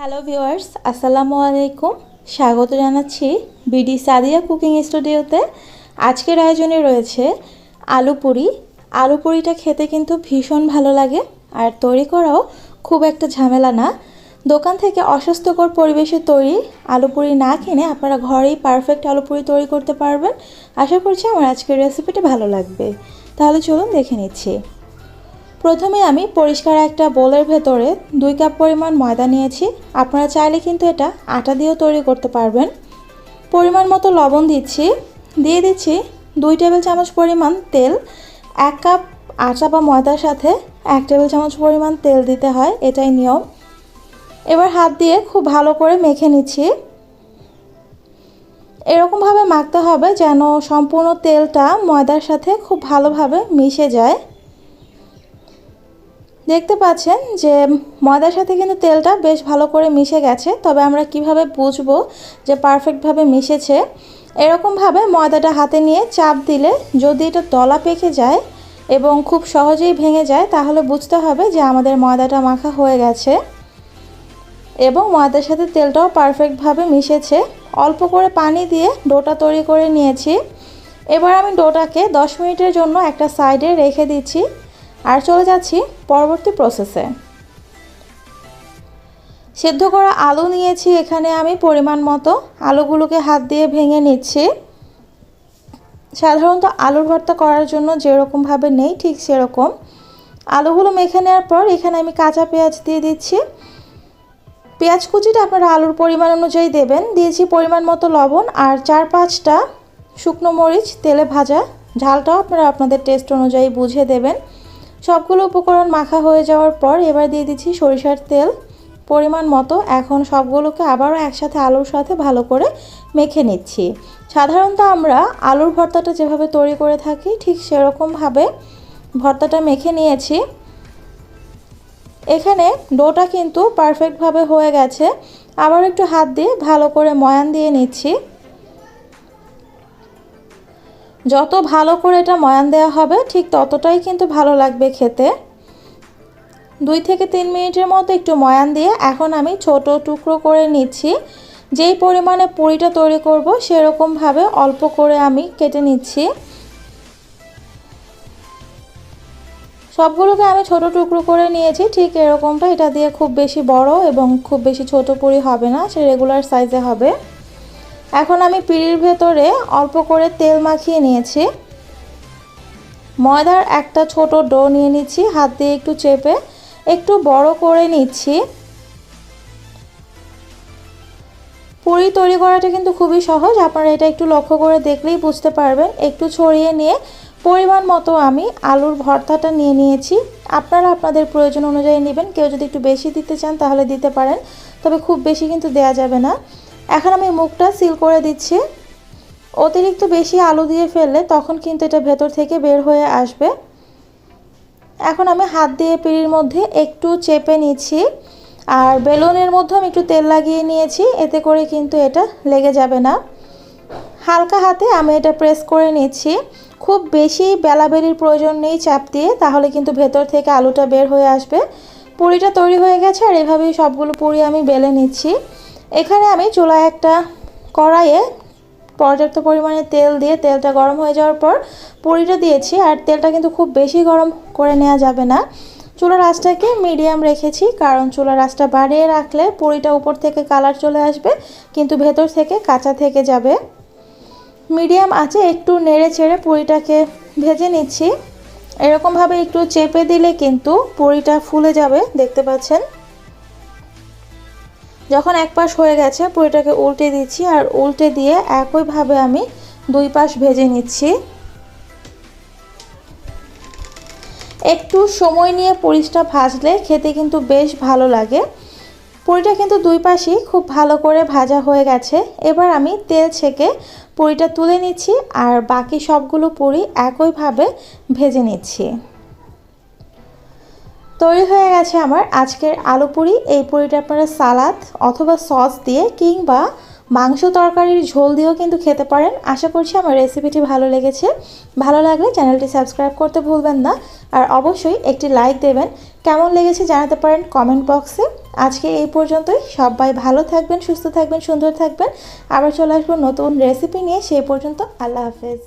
Hello viewers আসসালামু আলাইকুম স্বাগত জানাচ্ছি বিডি সাদিয়া কুকিং স্টুডিওতে আজকের আয়োজনে রয়েছে আলু পুরি। আলু পুরিটা খেতে কিন্তু ভীষণ ভালো লাগে। আর তৈরি করাও খুব একটা ঝামেলা না। দোকান থেকে অস্বাস্থ্যকর পরিবেশে তৈরি আলু পুরি না কিনে আপনারা ঘরেই পারফেক্ট আলু পুরি তৈরি করতে পারবেন। আশা করছি আমার আজকের রেসিপিটা ভালো লাগবে। তাহলে চলুন দেখে নিচ্ছি। প্রথমে আমি পরিষ্কার একটা বোলের ভেতরে দুই কাপ পরিমাণ ময়দা নিয়েছি। আপনারা চাইলে কিন্তু এটা আটা দিয়েও তৈরি করতে পারবেন। পরিমাণ মতো লবণ দিচ্ছি। দিয়ে দিচ্ছি দুই টেবিল চামচ পরিমাণ তেল। এক কাপ আটা বা ময়দার সাথে এক টেবিল চামচ পরিমাণ তেল দিতে হয়, এটাই নিয়ম। এবার হাত দিয়ে খুব ভালো করে মেখে নিচ্ছি। এরকমভাবে মাখতে হবে যেন সম্পূর্ণ তেলটা ময়দার সাথে খুব ভালোভাবে মিশে যায়। দেখতে পাচ্ছেন যে ময়দার সাথে কিন্তু তেলটা বেশ ভালো করে মিশে গেছে, তবে আমরা কীভাবে বুঝব যে পারফেক্টভাবে মিশেছে? এরকমভাবে ময়দাটা হাতে নিয়ে চাপ দিলে যদি এটা দলা পেকে যায় এবং খুব সহজেই ভেঙে যায়, তাহলে বুঝতে হবে যে আমাদের ময়দাটা মাখা হয়ে গেছে এবং ময়দার সাথে তেলটাও পারফেক্টভাবে মিশেছে। অল্প করে পানি দিয়ে ডোটা তৈরি করে নিয়েছি। এবার আমি ডোটাকে দশ মিনিটের জন্য একটা সাইডে রেখে দিচ্ছি। আর চলে যাচ্ছি পরবর্তী প্রসেসে সেদ্ধ করা আলু নিয়েছি, এখানে আমি পরিমাণ মতো। আলুগুলোকে হাত দিয়ে ভেঙে নিচ্ছি। সাধারণত আলুর ভর্তা করার জন্য যেরকমভাবে নেই, ঠিক সেরকম। আলুগুলো মেখে নেওয়ার পর এখানে আমি কাঁচা পেঁয়াজ দিয়ে দিচ্ছি। পেঁয়াজ কুচিটা আপনারা আলুর পরিমাণ অনুযায়ী দেবেন। দিয়েছি পরিমাণ মতো লবণ আর চার পাঁচটা শুকনো মরিচ, তেলে ভাজা। ঝালটাও আপনারা আপনাদের টেস্ট অনুযায়ী বুঝে দেবেন। সবগুলো উপকরণ মাখা হয়ে যাওয়ার পর এবার দিয়ে দিচ্ছি সরিষার তেল পরিমাণ মতো। এখন সবগুলোকে আবারও একসাথে আলুর সাথে ভালো করে মেখে নিচ্ছি। সাধারণত আমরা আলুর ভর্তাটা যেভাবে তৈরি করে থাকি, ঠিক সেরকমভাবে ভর্তাটা মেখে নিয়েছি। এখানে ডোটা কিন্তু পারফেক্টভাবে হয়ে গেছে। আবার একটু হাত দিয়ে ভালো করে ময়ান দিয়ে নিচ্ছি। যত ভালো করে এটা ময়ান দেওয়া হবে, ঠিক ততটাই কিন্তু ভালো লাগবে খেতে। দুই থেকে তিন মিনিটের মতো একটু ময়ান দিয়ে এখন আমি ছোট টুকরো করে নিচ্ছি। যেই পরিমাণে পুরিটা তৈরি করব সেরকমভাবে অল্প করে আমি কেটে নিচ্ছি। সবগুলোকে আমি ছোট টুকরো করে নিয়েছি, ঠিক এরকমটা। এটা দিয়ে খুব বেশি বড় এবং খুব বেশি ছোট পুরি হবে না, সে রেগুলার সাইজে হবে। এখন আমি পিড়ির ভেতরে অল্প করে তেল মাখিয়ে নিয়েছি। ময়দার একটা ছোট ডো নিয়ে নিচ্ছি, হাত দিয়ে একটু চেপে একটু বড় করে নিচ্ছি। পুরি তৈরি করাটা কিন্তু খুবই সহজ, আপনারা এটা একটু লক্ষ্য করে দেখলেই বুঝতে পারবেন। একটু ছড়িয়ে নিয়ে পরিমাণ মতো আমি আলুর ভর্তাটা নিয়ে নিয়েছি। আপনারা আপনাদের প্রয়োজন অনুযায়ী নেবেন, কেউ যদি একটু বেশি দিতে চান তাহলে দিতে পারেন, তবে খুব বেশি কিন্তু দেয়া যাবে না। এখন আমি মুখটা সিল করে দিচ্ছি। অতিরিক্ত বেশি আলু দিয়ে ফেললে তখন কিন্তু এটা ভেতর থেকে বের হয়ে আসবে। এখন আমি হাত দিয়ে পিঁড়ির মধ্যে একটু চেপে নিচ্ছি আর বেলুনের মধ্যে আমি একটু তেল লাগিয়ে নিয়েছি, এতে করে কিন্তু এটা লেগে যাবে না। হালকা হাতে আমি এটা প্রেস করে নিচ্ছি। খুব বেশি বেলাবেলির প্রয়োজন নেই চাপ দিয়ে, তাহলে কিন্তু ভেতর থেকে আলুটা বের হয়ে আসবে। পুরিটা তৈরি হয়ে গেছে আর এভাবেই সবগুলো পুরি আমি বেলে নিচ্ছি। এখানে আমি চুলায় একটা কড়াইয়ে পর্যাপ্ত পরিমাণে তেল দিয়ে তেলটা গরম হয়ে যাওয়ার পর পুরিটা দিয়েছি। আর তেলটা কিন্তু খুব বেশি গরম করে নেওয়া যাবে না। চুলার আঁচটাকে মিডিয়াম রেখেছি, কারণ চুলার আঁচটা বাড়িয়ে রাখলে পুরিটা উপর থেকে কালার চলে আসবে, কিন্তু ভেতর থেকে কাঁচা থেকে যাবে। মিডিয়াম আছে একটু নেড়ে ছেড়ে পুরিটাকে ভেজে নিচ্ছি। এরকমভাবে একটু চেপে দিলে কিন্তু পুরিটা ফুলে যাবে, দেখতে পাচ্ছেন? যখন এক পাশ হয়ে গেছে, পুরিটাকে উল্টে দিচ্ছি আর উল্টে দিয়ে একইভাবে আমি দুই পাশ ভেজে নিচ্ছি। একটু সময় নিয়ে পুরিটা ভাজলে খেতে কিন্তু বেশ ভালো লাগে। পুরিটা কিন্তু দুই পাশেই খুব ভালো করে ভাজা হয়ে গেছে। এবার আমি তেল ছেঁকে পুরিটা তুলে নিচ্ছি আর বাকি সবগুলো পুরি একইভাবে ভেজে নিচ্ছি। তৈরি হয়ে গেছে আমার আজকের আলু পুরি। এই পুরিটা আপনারা সালাদ অথবা সস দিয়ে কিংবা মাংস তরকারির ঝোল দিয়েও কিন্তু খেতে পারেন। আশা করছি আমার রেসিপিটি ভালো লেগেছে। ভালো লাগলে চ্যানেলটি সাবস্ক্রাইব করতে ভুলবেন না। আর অবশ্যই একটি লাইক দেবেন। কেমন লেগেছে জানাতে পারেন কমেন্ট বক্সে। আজকে এই পর্যন্তই। সবাই ভালো থাকবেন, সুস্থ থাকবেন, সুন্দর থাকবেন। আবার চলে আসব নতুন রেসিপি নিয়ে। সেই পর্যন্ত আল্লাহ হাফেজ।